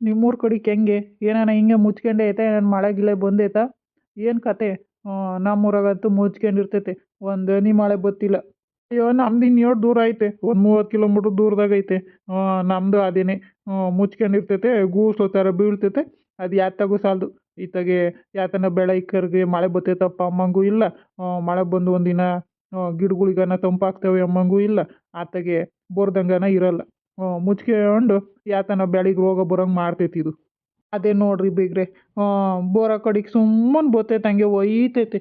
ನಿಮ್ಮೂರ ಕಡೆಗೆ ಹೆಂಗೆ ಏನಾನ ಹಿಂಗೆ ಮುಚ್ಕೊಂಡೆ ಐತೆ ಏನಾನ ಮಳೆ ಗಿಳೆ ಬಂದೈತಾ? ಏನು ಕತೆ? ನಮ್ಮೂರಾಗಂತೂ ಮುಚ್ಕೊಂಡಿರ್ತೈತೆ, ಒಂದು ಹನಿ ಮಳೆ ಬತ್ತಿಲ್ಲ. ಅಯ್ಯೋ, ನಮ್ದು ಇನ್ನೇಳು ದೂರ ಐತೆ? ಒಂದು ಮೂವತ್ತು ಕಿಲೋಮೀಟ್ರ್ ದೂರದಾಗ ಐತೆ. ನಮ್ಮದು ಅದೇನೆ ಮುಚ್ಕೊಂಡಿರ್ತೈತೆ ಗೂಸ್ಲು ಥರ ಬೀಳ್ತೈತೆ, ಅದು ಯಾತಗೂ ಸಾಲದು. ಈತಾಗೆ ಯಾತನ ಬೆಳೆ ಇಕ್ಕರಿಗೆ ಮಳೆ ಬತ್ತೈತಪ್ಪ ಅಮ್ಮಂಗೂ ಇಲ್ಲ. ಮಳೆ ಬಂದು ಒಂದಿನ ಗಿಡಗಳಿಗನ ತಂಪಾಗ್ತವೆ ಅಮ್ಮಂಗೂ ಇಲ್ಲ. ಆತಗೆ ಬೋರ್ದಂಗನ ಇರಲ್ಲ. ಮುಚ್ಕೊಂಡು ಯಾತನ ಬೆಳಿಗ್ಗೆ ರೋಗ ಬರೋಂಗೆ ಮಾಡ್ತೈತಿ ಇದು. ಅದೇ ನೋಡ್ರಿ ಬೀಗ್ರೆ ಬೋರ ಕಡೆಗೆ ಸುಮ್ಮನೆ ಬರ್ತೈತೆ ಹಂಗೆ ಒಯ್ತೈತೆ.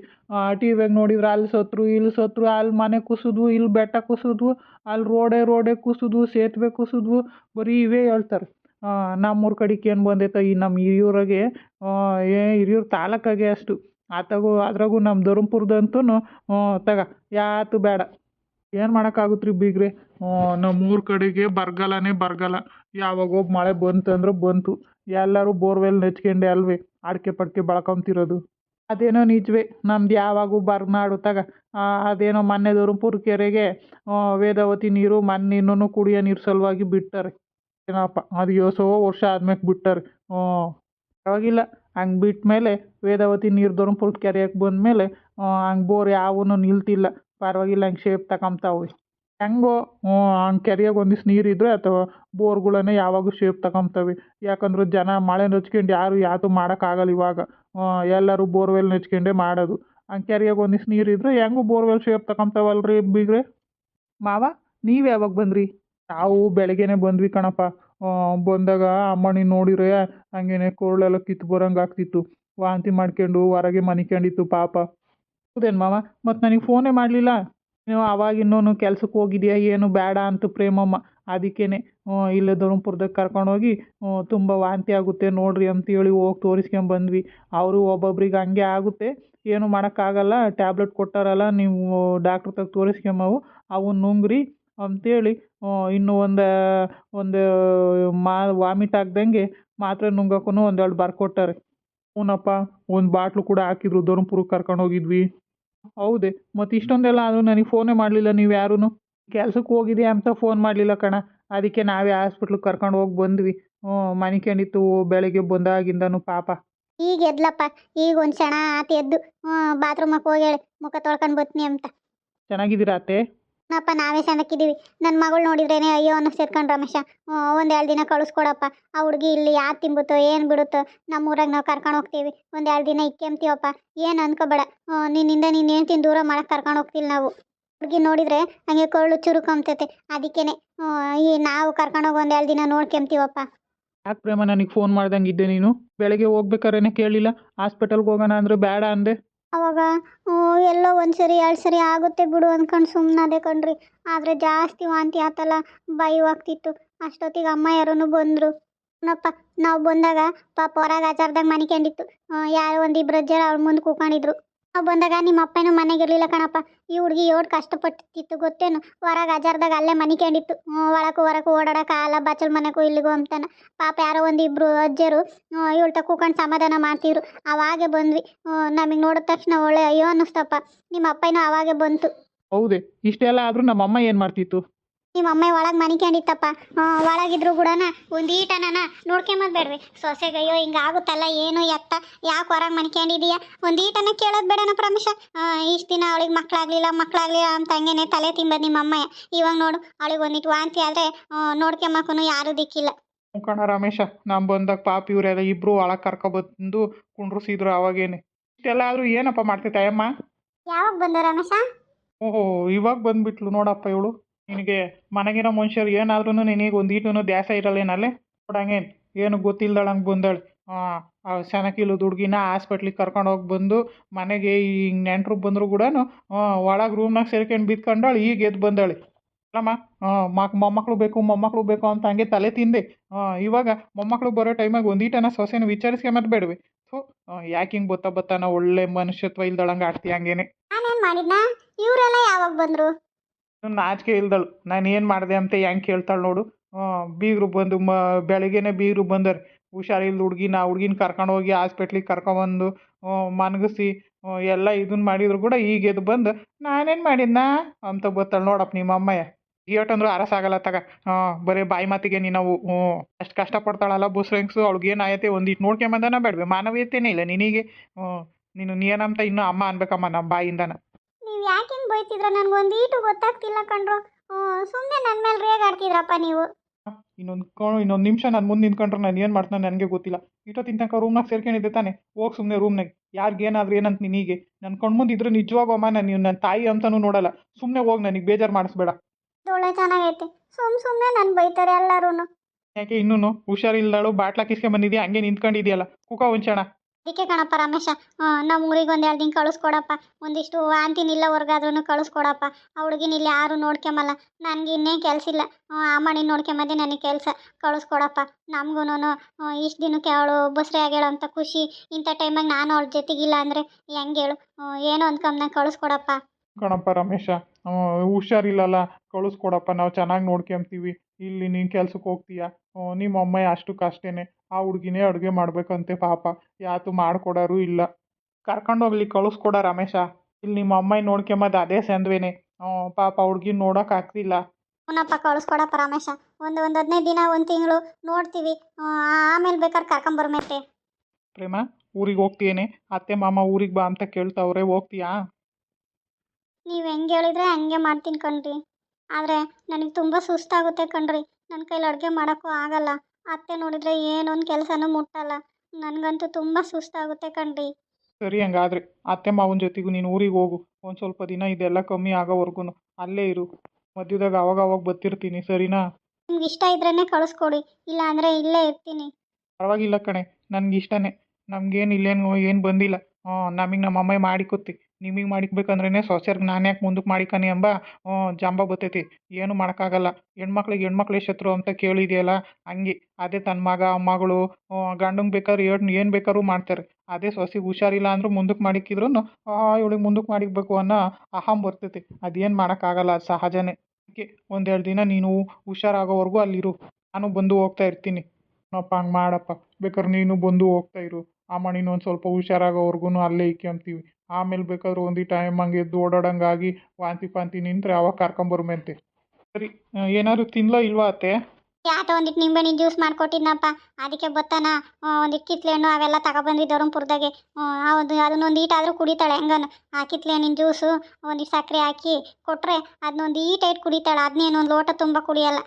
ಟಿ ವ್ಯಾಗ ನೋಡಿದ್ರೆ ಅಲ್ಲಿ ಸತ್ರು, ಇಲ್ಲಿ ಸತ್ರು, ಅಲ್ಲಿ ಮನೆ ಕುಸಿದ್ವು, ಇಲ್ಲಿ ಬೆಟ್ಟ ಕುಸಿದ್ವು, ಅಲ್ಲಿ ರೋಡೇ ರೋಡೇ ಕುಸಿದ್ವು, ಸೇತುವೆ ಕುಸಿದ್ವು, ಬರೀ ಇವೇ ಹೇಳ್ತಾರೆ. ನಮ್ಮೂರ ಕಡೆಗೆ ಏನು ಬಂದೈತೆ ಈ ನಮ್ಮ ಹಿರಿಯೂರಾಗೆ ಏ, ಹಿರಿಯೂರು ತಾಲೂಕಾಗೆ ಅಷ್ಟು. ಆತಗೂ ಅದ್ರಾಗೂ ನಮ್ಮ ಧರ್ಮಪುರದಂತೂ ತಗ, ಯಾತು ಬೇಡ. ಏನು ಮಾಡೋಕ್ಕಾಗುತ್ತೆ ರೀ ಬೀಗ್ರೆ ನಮ್ಮೂರ ಕಡೆಗೆ ಬರಗಾಲನೇ ಬರಗಾಲ. ಯಾವಾಗ ಮಳೆ ಮಳೆ ಬಂತಂದ್ರೆ ಬಂತು. ಎಲ್ಲರೂ ಬೋರ್ವೆಲ್ ನೆಚ್ಕೊಂಡೆ ಅಲ್ವೇ, ಅಡಿಕೆ ಪಡ್ಕೆ ಬೆಳ್ಕೊಂತಿರೋದು. ಅದೇನೋ ನಿಜವೇ, ನಮ್ದು ಯಾವಾಗೂ ಬರ್ನಾಡುತ್ತಾಗ ತಗ. ಅದೇನೋ ಮೊನ್ನೆ ಧರ್ಮಪುರ ಕೆರೆಗೆ ವೇದಾವತಿ ನೀರು ಮೊನ್ನೆ ಇನ್ನೂ ಕುಡಿಯೋ ನೀರು ಸಲುವಾಗಿ ಬಿಟ್ಟಾರೆ. ಏನಪ್ಪ, ಅದು ಯೋಸೋ ವರ್ಷ ಆದ್ಮೇಲೆ ಬಿಟ್ಟಾರೆ. ಹ್ಞೂ, ಪರವಾಗಿಲ್ಲ. ಹಂಗೆ ಬಿಟ್ಟ ಮೇಲೆ ವೇದಾವತಿ ನೀರು ಧರ್ಮಪುರದ ಬಂದ ಬಂದಮೇಲೆ ಹಂಗೆ ಬೋರ್ ಯಾವೂ ನಿಲ್ತಿಲ್ಲ. ಪರವಾಗಿಲ್ಲ, ಹಂಗೆ ಶೇಪ್ ತಗೊಂತಾವೆ ಹೆಂಗೋ. ಹಂಗೆ ಕೆರೆಯಾಗ ಒಂದಿಷ್ಟು ನೀರಿದ್ರೆ ಅಥವಾ ಬೋರ್ಗಳನ್ನೇ ಯಾವಾಗಲೂ ಶೇಪ್ ತಗೊಂತವೆ ಯಾಕಂದ್ರೆ ಜನ ಮಳೆ ನೆಚ್ಕೊಂಡು ಯಾರು ಯಾವುದು ಮಾಡೋಕ್ಕಾಗಲ್ಲ ಇವಾಗ. ಎಲ್ಲರೂ ಬೋರ್ವೆಲ್ ನೆಚ್ಕೊಂಡೇ ಮಾಡೋದು. ಹಂಗೆ ಕೆರೆಯಾಗ ನೀರು ನೀರಿದ್ರೆ ಹೆಂಗೂ ಬೋರ್ವೆಲ್ ಶೇಪ್ ತಗೊಂತಾವಲ್ರಿ ಬೀಗ್ರೆ? ಮಾವ, ನೀವು ಯಾವಾಗ ಬಂದ್ರಿ? ನಾವು ಬೆಳಗ್ಗೆನೆ ಬಂದ್ವಿ ಕಣಪ್ಪ. ಬಂದಾಗ ಅಮ್ಮಣ್ಣಿ ನೋಡಿದ್ರೆ ಹಂಗೇನೆ ಕೊರಳೆಲ್ಲ ಕಿತ್ತು ಬರೋಂಗಾಗ್ತಿತ್ತು ವಾಂತಿ ಮಾಡ್ಕೊಂಡು ಹೊರಗೆ ಮನಿಕೊಂಡಿತ್ತು ಪಾಪ. ಹೌದೇನು ಮಾವ? ಮತ್ತು ನನಗೆ ಫೋನೇ ಮಾಡಲಿಲ್ಲ. ನೀವು ಅವಾಗಿನ್ನೂ ಕೆಲ್ಸಕ್ಕೆ ಹೋಗಿದ್ಯಾ, ಏನು ಬೇಡ ಅಂತ ಪ್ರೇಮಮ್ಮ ಅದಕ್ಕೇನೆ ಇಲ್ಲೇ ಧರ್ಮಪುರದಾಗ ಕರ್ಕೊಂಡೋಗಿ ತುಂಬ ವಾಂತಿ ಆಗುತ್ತೆ, ನೋಡಿರಿ ಅಂತೇಳಿ ಹೋಗಿ ತೋರಿಸ್ಕೊಂಬಂದ್ವಿ ಅವರು ಒಬ್ಬೊಬ್ರಿಗೆ ಹಂಗೆ ಆಗುತ್ತೆ. ಏನು ಮಾಡೋಕ್ಕಾಗಲ್ಲ, ಟ್ಯಾಬ್ಲೆಟ್ ಕೊಟ್ಟಾರಲ್ಲ, ನೀವು ಡಾಕ್ಟ್ರ್ ತಗ ತೋರಿಸ್ಕೊಂಬವು ಅವು ನುಂಗ್ರಿ ಅಂತೇಳಿ ಇನ್ನೂ ಒಂದು ಒಂದು ಮಾ, ವಾಮಿಟ್ ಆಗ್ದಂಗೆ ಮಾತ್ರೆ ನುಂಗಕ್ಕೂ ಒಂದೆರಡು ಬರ್ಕೊಟ್ಟಾರೆ ಹ್ಞೂನಪ್ಪ, ಒಂದು ಬಾಟ್ಲು ಕೂಡ ಹಾಕಿದ್ರು ಧರ್ಮಪುರಕ್ಕೆ ಕರ್ಕೊಂಡು ಹೋಗಿದ್ವಿ. ಹೌದೇ ಮತ್ತು ಇಷ್ಟೊಂದೆಲ್ಲ ಆದರೂ ನನಗೆ ಫೋನೇ ಮಾಡಲಿಲ್ಲ ನೀವು ಯಾರೂ ಕೆಲ್ಸಕ್ಕೆ ಹೋಗಿದ್ಯಾ ಅಂತ ಫೋನ್ ಮಾಡಲಿಲ್ಲ ಕಣ. ಅದಕ್ಕೆ ನಾವೇ ಹಾಸ್ಪಿಟ್ಲಿಗೆ ಕರ್ಕೊಂಡು ಹೋಗಿ ಬಂದ್ವಿ. ಹ್ಞೂ ಮನಿಕೊಂಡಿತ್ತು ಬೆಳಗ್ಗೆ ಬಂದಾಗಿಂದನೂ ಪಾಪ. ಈಗ ಎದ್ಲಪ್ಪ ಈಗ ಒಂದು ಕ್ಷಣ ಆತ ಎದ್ದು ಬಾತ್ರೂಮಕ್ಕೆ ಹೋಗಿ ಹೇಳಿ ಮುಖ ತೊಳ್ಕೊಂಡು ಬರ್ತೀನಿ ಅಂತ. ಚೆನ್ನಾಗಿದ್ದೀರಾ ಅತ್ತೆ? ಅಪ್ಪ, ನಾವೇ ಸಣ್ಣಕ್ಕಿದ್ದೀವಿ. ನನ್ನ ಮಗಳು ನೋಡಿದ್ರೇನೆ, ಅಯ್ಯೋ ಅನ್ನಿಸ್ತಿರ್ಕೊಂಡು ರಮೇಶ. ಒಂದೆರಡು ದಿನ ಕಳಿಸ್ಕೊಡಪ್ಪ. ಆ ಹುಡುಗಿ ಇಲ್ಲಿ ಯಾರು ತಿಂಬುತ್ತೋ, ಏನು ಬಿಡುತ್ತೋ ನಮ್ಮ ಊರಾಗ ನಾವು ಕರ್ಕೊಂಡು ಹೋಗ್ತೀವಿ. ಒಂದೆರಡು ದಿನ ಇಕ್ಕೆಂಬ್ತೀವಪ್ಪ. ಏನು ಅನ್ಕೋಬೇಡ. ನಿನ್ನಿಂದ ನೀನು ಹೇಳ್ತೀನಿ ದೂರ ಮಾಡಕ್ಕೆ ಕರ್ಕೊಂಡು ಹೋಗ್ತಿಲ್ಲ ನಾವು. ಹುಡುಗಿ ನೋಡಿದ್ರೆ ಹಂಗೆ ಕೊಳ್ಳು ಚುರುಕಂತೈತೆ ಅದಕ್ಕೇನೆ. ಈ ನಾವು ಒಂದ್ ಎರಡು ದಿನ ನೋಡ್ಕೊಂತೀವಪ್ಪ ಯಾಕೆ ಪ್ರೇಮ ನನಗೆ ಫೋನ್ ಮಾಡ್ದಂಗೆ ಇದ್ದೆ ನೀನು? ಬೆಳಗ್ಗೆ ಹೋಗ್ಬೇಕಾರೇನೆ ಕೇಳಿಲ್ಲ? ಹಾಸ್ಪಿಟಲ್ಗೆ ಹೋಗೋಣ ಅಂದರೆ ಬೇಡ ಅಂದೆ. ಅವಾಗ ಎಲ್ಲೋ ಒಂದು ಸರಿ ಎರಡು ಸರಿ ಆಗುತ್ತೆ ಬಿಡು ಅಂದ್ಕೊಂಡು ಸುಮ್ಮನಾದೆ ಕಣ್ರಿ. ಆದರೆ ಜಾಸ್ತಿ ವಾಂತಿ ಆತಲ್ಲ ಭಯವಾಗ್ತಿತ್ತು ಅಷ್ಟೊತ್ತಿಗೆ ಅಮ್ಮ ಯಾರೂ ಬಂದರು. ನಪ್ಪ ನಾವು ಬಂದಾಗ ಪಾಪ ಹೊರಗೆ ಆಚಾರದಾಗ ಮನಿಕೊಂಡಿತ್ತು. ಯಾರೋ ಒಂದು ಇಬ್ಬರು ಅಜ್ಜರ ಅವ್ರ ಮುಂದೆ ಕೂಕೊಂಡಿದ್ರು ಬಂದಾಗ ನಿಮ್ಮ ಅಪ್ಪನೂ ಇರ್ಲಿಲ್ಲ ಕಣಪ್ಪ. ಈ ಹುಡುಗಿ ಎಷ್ಟು ಕಷ್ಟಪಟ್ಟಿತ್ತು ಗೊತ್ತೇನು? ಹೊರಗೆ ಅಜಾರ್ದಾಗ ಅಲ್ಲೇ ಮನಿಕೊಂಡಿತ್ತು ಒಳಕು ಹೊರಕು ಓಡಾಡೋಕ್ಕಾಗಲ್ಲ ಬಚ್ಚಲ್ ಮನೆಗೂ ಇಲ್ಲಿಗೂ ಅಂತಾನೆ. ಪಾಪ ಯಾರೋ ಒಂದಿಬ್ರು ಅಜ್ಜರು ಇವಳ್ತ ಕೂಕೊಂಡು ಸಮಾಧಾನ ಮಾಡ್ತಿದ್ರು. ಅವಾಗೆ ಬಂದ್ವಿ. ನಮಗೆ ನೋಡಿದ ತಕ್ಷಣ ಒಳ್ಳೆ ಅಯ್ಯೋ ಅನ್ನಿಸ್ತಪ್ಪ. ನಿಮ್ಮ ಅಪ್ಪನೂ ಅವಾಗೆ ಬಂತು. ಹೌದೇ, ಇಷ್ಟೆಲ್ಲ ಆದರೂ ನಮ್ಮಮ್ಮ ಏನು ಮಾಡ್ತಿತ್ತು? ನಿಮ್ಮ ಅಮ್ಮ ಒಳಗೆ ಮನಿಕೊಂಡಿತ್ತಪ್ಪ ಒಳಗಿದ್ರು ಕೂಡ ಒಂದೀಟನ ನೋಡ್ಕೊಂಬದ್ಬೇಡ್ರಿ. ಸೊಸೆಗೆ ಅಯ್ಯೋ ಹಿಂಗೆ ಆಗುತ್ತಲ್ಲ ಏನು ಎತ್ತ? ಯಾಕೆ ಹೊರಗೆ ಮನಿಕೊಂಡಿದೀಯ ಒಂದೀಟನ ಕೇಳೋದು ಬೇಡನ ಪ್ರಮೇಶ ಇಷ್ಟು ದಿನ ಅವಳಿಗೆ ಮಕ್ಕಳಾಗ್ಲಿಲ್ಲ ಮಕ್ಕಳಾಗ್ಲಿಲ್ಲ ಅಂತ ಹಂಗೇನೆ ತಲೆ ತಿಂಬದು ನಿಮ್ಮ ಅಮ್ಮ ಇವಾಗ ನೋಡು ಅವಳಿಗೆ ಒಂದಿಟ್ಟು ವಾಂತಿ ಆದರೆ ನೋಡ್ಕೊಂಬಕ್ಕೂ ಯಾರೂ ದಿಕ್ಕಿಲ್ಲ. ಕಣ ರಮೇಶ ನಾನು ಬಂದಾಗ ಪಾಪ ಇವರೆಲ್ಲ ಇಬ್ಬರು ಒಳಗೆ ಕರ್ಕೊಬಂದು ಕುಂಡ್ರಿಸಿದ್ರು ಅವಾಗೇನೆ. ಇಷ್ಟೆಲ್ಲ ಆದರೂ ಏನಪ್ಪ ಮಾಡ್ತೈತೆ ಅಯ್ಯಮ್ಮ ಯಾವಾಗ ಬಂದ ರಮೇಶ? ಓಹೋ ಇವಾಗ ಬಂದ್ಬಿಟ್ಲು ನೋಡಪ್ಪ ಇವಳು. ನಿನಗೆ ಮನೆಗಿರೋ ಮನುಷ್ಯರು ಏನಾದ್ರೂ ನಿನಗೆ ಒಂದೀಟೂ ದ್ಯಾಸ ಇರಲ್ಲೇನಲ್ಲೇ ನೋಡಂಗೇನು ಏನು ಗೊತ್ತಿಲ್ದಳಂಗೆ ಬಂದಾಳೆ. ಸೆನಕಿಲು ದುಡ್ಗಿನ ಹಾಸ್ಪಿಟ್ಲಿಗೆ ಕರ್ಕೊಂಡು ಹೋಗಿ ಬಂದು ಮನೆಗೆ ಈಗ ನೆಂಟರು ಬಂದರೂ ಕೂಡ ಒಳಗೆ ರೂಮ್ನಾಗ ಸೇರ್ಕೊಂಡು ಬಿದ್ಕೊಂಡಾಳು ಈಗ ಎದ್ದು ಬಂದಾಳೆ. ಅಲ್ಲಮ್ಮ ಮಾಕ್ ಮಕ್ ಮೊಮ್ಮಕ್ಕಳು ಬೇಕು ಮೊಮ್ಮಕ್ಕಳು ಬೇಕು ಅಂತ ಹಂಗೆ ತಲೆ ತಿಂದೆ. ಇವಾಗ ಮೊಮ್ಮಕ್ಕಳು ಬರೋ ಟೈಮಾಗ ಒಂದೀಟನ ಸೊಸೆನ ವಿಚಾರಿಸ್ಕೊಂಬತ್ ಬೇಡವೆ ಸೊ ಯಾಕೆ ಹಿಂಗೆ ಬತ್ತಾ ಬತ್ತಾನ ಒಳ್ಳೆ ಮನುಷ್ಯತ್ವ ಇಲ್ದಳಂಗೆ ಆಡ್ತಿ ಹಂಗೇನೆ. ಇವರೆಲ್ಲ ಯಾವಾಗ ಬಂದರು? ನಾಚಿಕೆ ಇಲ್ದಳು. ನಾನು ಏನು ಮಾಡಿದೆ ಅಂತ ಹೆಂಗೆ ಕೇಳ್ತಾಳೆ ನೋಡು. ಬೀಗರು ಬಂದು ಮ, ಬೆಳಗ್ಗೆನೆ ಬೀಗರು ಬಂದರು. ಹುಷಾರಿಲ್ದ ಹುಡ್ಗಿನ ಆ ಹುಡ್ಗಿನ ಕರ್ಕೊಂಡು ಹೋಗಿ ಹಾಸ್ಪಿಟ್ಲಿಗೆ ಕರ್ಕೊಂಬಂದು ಮನಗಿಸಿ ಎಲ್ಲ ಇದನ್ನ ಮಾಡಿದ್ರು ಕೂಡ ಈಗ ಎದ್ದು ಬಂದು, ನಾನೇನು ಮಾಡಿದ್ನಾ? ಅಂತ ಗೊತ್ತಾಳೆ ನೋಡಪ್ಪ ನಿಮ್ಮ ಅಮ್ಮಯ್ಯ. ಏಟಂದ್ರೂ ಅರಸಾಗಲ್ಲ ತಗ. ಹಾಂ ಬರೀ ಬಾಯಿ ಮಾತಿಗೆ ನೀನು ನಾವು ಹ್ಞೂ ಅಷ್ಟು ಕಷ್ಟಪಡ್ತಾಳಲ್ಲ ಬಸ್ ರ್ಯಾಂಕ್ಸು ಅವ್ಳಿಗೆ ಏನಾಯ್ತೆ ಒಂದಿಟ್ಟು ನೋಡ್ಕೊಂಬಂದನ ಬೇಡವೆ. ಮಾನವೀಯತೆನೇ ಇಲ್ಲ ನಿನಗೆ. ಹ್ಞೂ ನೀನು ನೀನಂತ ಇನ್ನೂ ಅಮ್ಮ ಅನ್ಬೇಕಮ್ಮ ನಮ್ಮ ಬಾಯಿಂದನ. ನೀವು ಯಾಕೆ ಬೈತಿದ್ರ? ಒಂದು ಈಟು ಗೊತ್ತಾಗ್ತಿಲ್ಲ ಕಣ್ರು. ಸುಮ್ಮನೆ ನನ್ನ ಮೇಲೆ ರೇಗಾಡ್ತಿದ್ರಪ್ಪ ನೀವು. ಇನ್ನೊಂದು ಕಣೋ ಇನ್ನೊಂದು ನಿಮಿಷ ನಾನು ಮುಂದೆ ನಿಂತ್ಕೊಂಡ್ರೆ ನಾನು ಏನು ಮಾಡ್ತಾನೆ ನನಗೆ ಗೊತ್ತಿಲ್ಲ. ಇಟೋ ತಿಂತಕ ರೂಮ್ನಾಗ ಸೇರ್ಕೊಂಡಿದ್ದೆ ತಾನೆ. ಹೋಗಿ ಸುಮ್ಮನೆ ರೂಮ್ನಾಗ ಯಾರಿಗೆ ಏನಾದ್ರೂ ಏನಂತ ನಿನಗೆ ನನ್ನ ಕಣ್ಮುಂದೆ ಇದ್ರೆ ನಿಜವಾಗೂ ಅಮ್ಮ ನಾನು ನನ್ನ ತಾಯಿ ಅಂತಲೂ ನೋಡಲ್ಲ. ಸುಮ್ಮನೆ ಹೋಗಿ ನನಗೆ ಬೇಜಾರು ಮಾಡಿಸ್ಬೇಡ. ಒಳ್ಳೆ ಚೆನ್ನಾಗೈತೆ. ಸುಮ್ಮ ಸುಮ್ಮನೆ ನಾನು ಬೈತಾರೆ ಎಲ್ಲರೂ ಯಾಕೆ ಇನ್ನೂ ಹುಷಾರಿಲ್ದಾಳು ಬಾಟ್ಲ ಕಿಸ್ಕೊಂಬಂದಿದ್ಯಾ ಹಂಗೆ ನಿಂತ್ಕೊಂಡಿದ್ಯಲ್ಲ. ಕುಕ ಒಂಚಣ ಅದಕ್ಕೆ ಕಣಪ್ಪ ರಮೇಶ ನಮ್ಮ ಊರಿಗೆ ಒಂದು ಎರಡು ದಿನ ಕಳಿಸ್ಕೊಡಪ್ಪ. ಒಂದಿಷ್ಟು ವಾಂತಿನಿಲ್ಲ ಹೊರ್ಗಾದ್ರೂ ಕಳಿಸ್ಕೊಡಪ್ಪ. ಆ ಹುಡುಗಿನ ಇಲ್ಲಿ ಯಾರು ನೋಡ್ಕೊಂಬಲ್ಲ. ನನಗೆ ಇನ್ನೇ ಕೆಲಸ ಇಲ್ಲ. ಆ ಮಣಿ ನೋಡ್ಕೊಂಬಂದೆ ನನಗೆ ಕೆಲಸ. ಕಳಿಸ್ಕೊಡಪ್ಪ. ನಮಗೂ ಇಷ್ಟು ದಿನಕ್ಕೆ ಅವಳು ಬಸ್ರೆ ಆಗ್ಯಾಳು ಅಂತ ಖುಷಿ. ಇಂಥ ಟೈಮಾಗ ನಾನು ಅವಳ ಜೊತೆಗಿಲ್ಲ ಅಂದರೆ ಹೆಂಗೆ ಹೇಳು? ಏನೋ ನಂಗೆ ಕಳಿಸ್ಕೊಡಪ್ಪ. ಕಣಪ್ಪ ರಮೇಶ ಹುಷಾರಿಲ್ಲಲ್ಲ. ಕಳಿಸ್ಕೊಡಪ್ಪ. ನಾವು ಚೆನ್ನಾಗಿ ನೋಡ್ಕೊಂತೀವಿ. ಇಲ್ಲಿ ನೀನು ಕೆಲ್ಸಕ್ಕೆ ಹೋಗ್ತೀಯ? ನಿಮ್ಮ ಅಮ್ಮ ಅಷ್ಟು ಅಷ್ಟೇನೆ. ಆ ಹುಡುಗಿನೇ ಅಡುಗೆ ಮಾಡಬೇಕಂತೆ ಪಾಪ. ಯಾತು ಮಾಡ್ಕೊಡೋರು ಇಲ್ಲ. ಕರ್ಕೊಂಡೋಗ್ಲಿ ಕಳಿಸ್ಕೊಡ ರಮೇಶ. ಇಲ್ಲಿ ನಿಮ್ಮ ಅಮ್ಮ ನೋಡ್ಕೊಂಬದು ಅದೇ ಸಂದ್ವೇನೆ. ಪಾಪ ಹುಡ್ಗಿನ ನೋಡೋಕ್ಕಾಗ್ತಿಲ್ಲ ಅವನಪ್ಪ ಕಳಿಸ್ಕೊಡಪ್ಪ ರಮೇಶ. ಒಂದು ಒಂದು ಹದಿನೈದು ದಿನ ಒಂದು ತಿಂಗಳು ನೋಡ್ತೀವಿ. ಆಮೇಲೆ ಬೇಕಾದ್ರೆ ಕರ್ಕೊಂಬರ್ಮೇತೆ ಪ್ರೇಮ ಊರಿಗೆ ಹೋಗ್ತೀಯೇನೆ? ಅತ್ತೆ ಮಾಮ ಊರಿಗೆ ಬಾ ಅಂತ ಕೇಳ್ತಾವ್ರೆ. ಹೋಗ್ತೀಯಾ? ನೀವು ಹೆಂಗೆ ಹೇಳಿದ್ರೆ ಹಂಗೆ ಮಾಡ್ತೀನಿ ಕಣ್ರಿ. ಆದರೆ ನನಗೆ ತುಂಬ ಸುಸ್ತಾಗುತ್ತೆ ಕಣ್ರಿ. ನನ್ನ ಕೈಲಿ ಅಡುಗೆ ಮಾಡೋಕ್ಕೂ ಆಗಲ್ಲ. ಅತ್ತೆ ನೋಡಿದರೆ ಏನೊಂದು ಕೆಲಸನೂ ಮುಟ್ಟಲ್ಲ. ನನಗಂತೂ ತುಂಬ ಸುಸ್ತಾಗುತ್ತೆ ಕಣ್ರಿ. ಸರಿ ಹಂಗಾದ್ರೆ ಅತ್ತೆ ಮಾವನ ಜೊತೆಗೂ ನೀನು ಊರಿಗೆ ಹೋಗು. ಒಂದು ಸ್ವಲ್ಪ ದಿನ ಇದೆಲ್ಲ ಕಮ್ಮಿ ಆಗೋವರೆಗೂ ಅಲ್ಲೇ ಇರು. ಮಧ್ಯದಾಗ ಅವಾಗ ಅವಾಗ ಬರ್ತಿರ್ತೀನಿ ಸರಿನಾ? ನಿಮ್ಗೆ ಇಷ್ಟ ಇದ್ರೇ ಕಳಿಸ್ಕೊಡಿ. ಇಲ್ಲ ಅಂದರೆ ಇಲ್ಲೇ ಇರ್ತೀನಿ. ಪರವಾಗಿಲ್ಲ ಕಣೆ. ನನಗೆ ಇಷ್ಟನೇ. ನಮ್ಗೇನು ಇಲ್ಲೇನು ಏನು ಬಂದಿಲ್ಲ. ಹ್ಞೂ ನಮಗೆ ನಮ್ಮ ಅಮ್ಮ ಮಾಡಿಕೊತ್ತಿ ನಿಮಗೆ ಮಾಡಿಕ್ಬೇಕಂದ್ರೇ ಸೊಸೆರ್ಗೆ ನಾನು ಯಾಕೆ ಮುಂದಕ್ಕೆ ಮಾಡಿಕನಿ ಎಂಬ ಜಾಂಬ ಬರ್ತೈತಿ ಏನು ಮಾಡೋಕ್ಕಾಗಲ್ಲ. ಹೆಣ್ಮಕ್ಳಿಗೆ ಹೆಣ್ಮಕ್ಳೇ ಶತ್ರು ಅಂತ ಕೇಳಿದೆಯಲ್ಲ, ಹಂಗೆ. ಅದೇ ತನ್ನ ಮಗ, ಮಗಳು ಗಂಡಂಗೆ ಬೇಕಾದ್ರೆ ಏನು ಏನು ಬೇಕಾದ್ರೂ ಮಾಡ್ತಾರೆ. ಅದೇ ಸೊಸೆಗೆ ಹುಷಾರಿಲ್ಲ ಅಂದರೂ ಮುಂದಕ್ಕೆ ಮಾಡಿಕ್ಕಿದ್ರು ಇವಳಿಗೆ ಮುಂದಕ್ಕೆ ಮಾಡಿಕ್ಬೇಕು ಅನ್ನೋ ಅಹಂ ಬರ್ತೈತಿ. ಅದೇನು ಮಾಡೋಕ್ಕಾಗಲ್ಲ, ಅದು ಸಹಜನೇ. ಅದಕ್ಕೆ ಒಂದೆರಡು ದಿನ ನೀನು ಹುಷಾರಾಗೋವರೆಗೂ ಅಲ್ಲಿರು. ನಾನು ಬಂದು ಹೋಗ್ತಾ ಇರ್ತೀನಿ. ಅಪ್ಪ ಹಂಗೆ ಮಾಡಪ್ಪ. ಬೇಕಾದ್ರೆ ನೀನು ಬಂದು ಹೋಗ್ತಾ ಇರು. ಆ ಮಣಿನ ಒಂದು ಸ್ವಲ್ಪ ಹುಷಾರಾಗೋವರೆಗೂ ಅಲ್ಲೇ ಇಕ್ಕೊಂತೀವಿ ಆಮೇಲೆ ಬೇಕಾದ್ರೆ ಒಂದು ಟೈಮ್ ಹಂಗೆ ಎದ್ದು ಓಡಾಡಂಗಾಗಿ ವಾಂತಿ ಪಾಂತಿ ನಿಂತರೆ ಅವಾಗ ಕರ್ಕೊಂಬರ್ಮೆಂತೆ ಸರಿ ಏನಾದ್ರು ತಿನ್ಲೋ ಇಲ್ವಾ ಅತ್ತೆ? ಯಾತ ಒಂದಿಟ್ಟು ನಿಂಬೆಹಣ್ಣಿನ ಜ್ಯೂಸ್ ಮಾಡಿಕೊಟ್ಟಿದ್ನಪ್ಪ. ಅದಕ್ಕೆ ಬತ್ತಾನ ಒಂದಿಟ್ಟು ಕಿತ್ಲೆ ಹಣ್ಣು ಅವೆಲ್ಲ ತಗೊಬಂದ್ವಿ ಧರ್ಮಪುರದಾಗೆ. ಒಂದು ಅದನ್ನೊಂದು ಈಟಾದರೂ ಕುಡಿತಾಳೆ ಹೆಂಗನ ಆ ಕಿತ್ಲೆ ಹಣ್ಣಿನ ಜ್ಯೂಸು ಒಂದಿಟ್ಟು ಸಕ್ಕರೆ ಹಾಕಿ ಕೊಟ್ಟರೆ ಅದನ್ನೊಂದು ಐಟ್ ಕುಡಿತಾಳೆ. ಅದನ್ನೇನು ಒಂದು ಲೋಟ ತುಂಬ ಕುಡಿಯಲ್ಲ.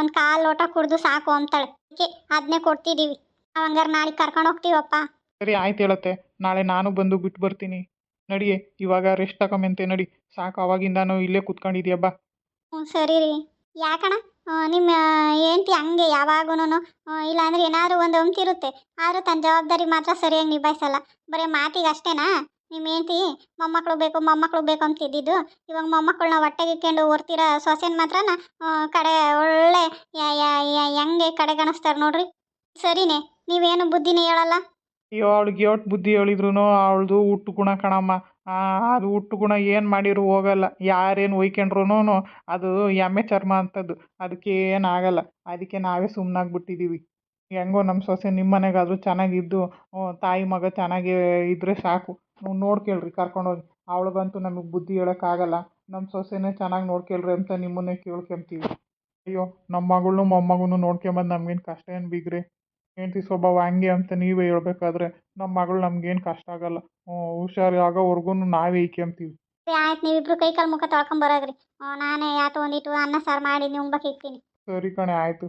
ಒಂದು ಕಾಲು ಲೋಟ ಕುಡಿದು ಸಾಕು ಅಂತಾಳೆ. ಅದಕ್ಕೆ ಅದನ್ನೇ ಕೊಡ್ತಿದ್ದೀವಿ. ಹಂಗಾರೆ ನಾಳೆ ಕರ್ಕೊಂಡು ಹೋಗ್ತೀವಪ್ಪ. ಸರಿ ಆಯ್ತು ಹೇಳತ್ತೆ. ನಾಳೆ ನಾನು ಬಂದು ಬಿಟ್ಟು ಬರ್ತೀನಿ. ನಡಿಯೇ, ಇವಾಗ ರೆಸ್ಟ್ ತಗೊಂಬಂತೆ ನಡಿ. ಸಾಕು ಅವಾಗಿಂದಾನು ಇಲ್ಲೇ ಕುತ್ಕೊಂಡಿದ್ಯಬ್ಬ ಹ್ಞೂ ಸರಿ ರೀ. ಯಾಕಣ ನಿಮ್ಮ ಹೆಂಡ್ತಿ ಹಂಗೆ ಯಾವಾಗೂ ಇಲ್ಲಾಂದ್ರೆ ಏನಾದರೂ ಒಂದು ಹೊಂತಿರುತ್ತೆ ಆದರೂ ತನ್ನ ಜವಾಬ್ದಾರಿ ಮಾತ್ರ ಸರಿಯಾಗಿ ನಿಭಾಯಿಸಲ್ಲ. ಬರೀ ಮಾತಿಗೆ ಅಷ್ಟೇನಾ? ನಿಮ್ಮ ಹೆಂಡ್ತಿ ಮೊಮ್ಮಕ್ಕಳು ಬೇಕು ಮೊಮ್ಮಕ್ಕಳು ಬೇಕು ಅಂತಿದ್ದಿದ್ದು ಇವಾಗ ಮೊಮ್ಮಕ್ಕಳನ್ನ ಹೊಟ್ಟೆಗೆ ಇಕ್ಕೊಂಡು ಓರ್ತಿರೋ ಸೊಸೆನ ಮಾತ್ರನ ಕಡೆ ಒಳ್ಳೆ ಹೆಂಗೆ ಕಡೆಗಣಿಸ್ತಾರೆ ನೋಡ್ರಿ. ಸರಿನೇ, ನೀವೇನು ಬುದ್ಧಿನೇ ಹೇಳಲ್ಲ? ಅಯ್ಯೋ, ಅವ್ಳಿಗೆ ಯೋಟ್ ಬುದ್ಧಿ ಹೇಳಿದ್ರು ಅವಳದು ಹುಟ್ಟು ಗುಣ ಕಣಮ್ಮ. ಅದು ಹುಟ್ಟು ಗುಣ ಏನು ಮಾಡಿರು ಹೋಗಲ್ಲ. ಯಾರೇನು ಒಯ್ಕೊಂಡ್ರು ಅದು ಎಮ್ಮೆ ಚರ್ಮ ಅಂತದ್ದು ಅದಕ್ಕೆ ಏನಾಗಲ್ಲ ಅದಕ್ಕೆ ನಾವೇ ಸುಮ್ಮನಾಗ್ಬಿಟ್ಟಿದ್ದೀವಿ ಹೆಂಗೋ ನಮ್ಮ ಸೊಸೆ ನಿಮ್ಮ ಮನೆಗಾದರೂ ಚೆನ್ನಾಗಿದ್ದು ತಾಯಿ ಮಗ ಚೆನ್ನಾಗಿ ಇದ್ದರೆ ಸಾಕು. ನೀವು ನೋಡ್ಕೇಳ್ರಿ ಕರ್ಕೊಂಡೋಗಿ. ಅವಳಿಗಂತೂ ನಮಗೆ ಬುದ್ಧಿ ಹೇಳೋಕ್ಕಾಗಲ್ಲ. ನಮ್ಮ ಸೊಸೆನೇ ಚೆನ್ನಾಗಿ ನೋಡ್ಕೇಳ್ರಿ ಅಂತ ನಿಮ್ಮನ್ನೇ ಕೇಳ್ಕೊಂತೀವಿ. ಅಯ್ಯೋ ನಮ್ಮ ಮಗಳನ್ನೂ ಮೊಮ್ಮಗನೂ ನೋಡ್ಕೊಂಬಂದು ನಮ್ಗೇನು ಕಷ್ಟ ಏನು ಬಿಗ್ರಿ? ಹೆಂಡ್ತಿ ಸ್ವಭಾವ ಹಂಗೆ ಅಂತ ನೀವೇ ಹೇಳ್ಬೇಕಾದ್ರೆ ನಮ್ಮ ಮಗಳು ನಮ್ಗೇನು ಕಷ್ಟ ಆಗಲ್ಲ. ಹ್ಞೂ ಹುಷಾರು ಆಗೋವರೆಗೂ ನಾವೇ ಇಕ್ಕೊಂತೀವಿ ಸರಿ ಆಯ್ತು ನೀವಿಬ್ರು ಕೈ ಕಾಲು ಮುಖ ತೊಳ್ಕೊಂಬರಾಗ್ರಿ ನಾನೇ ಯಾತೋ ಒಂದಿಟ್ಟು ಅನ್ನ ಸಾರು ಮಾಡಿ ನೀವು ಇಕ್ತೀನಿ. ಸರಿ ಕಣೆ ಆಯಿತು.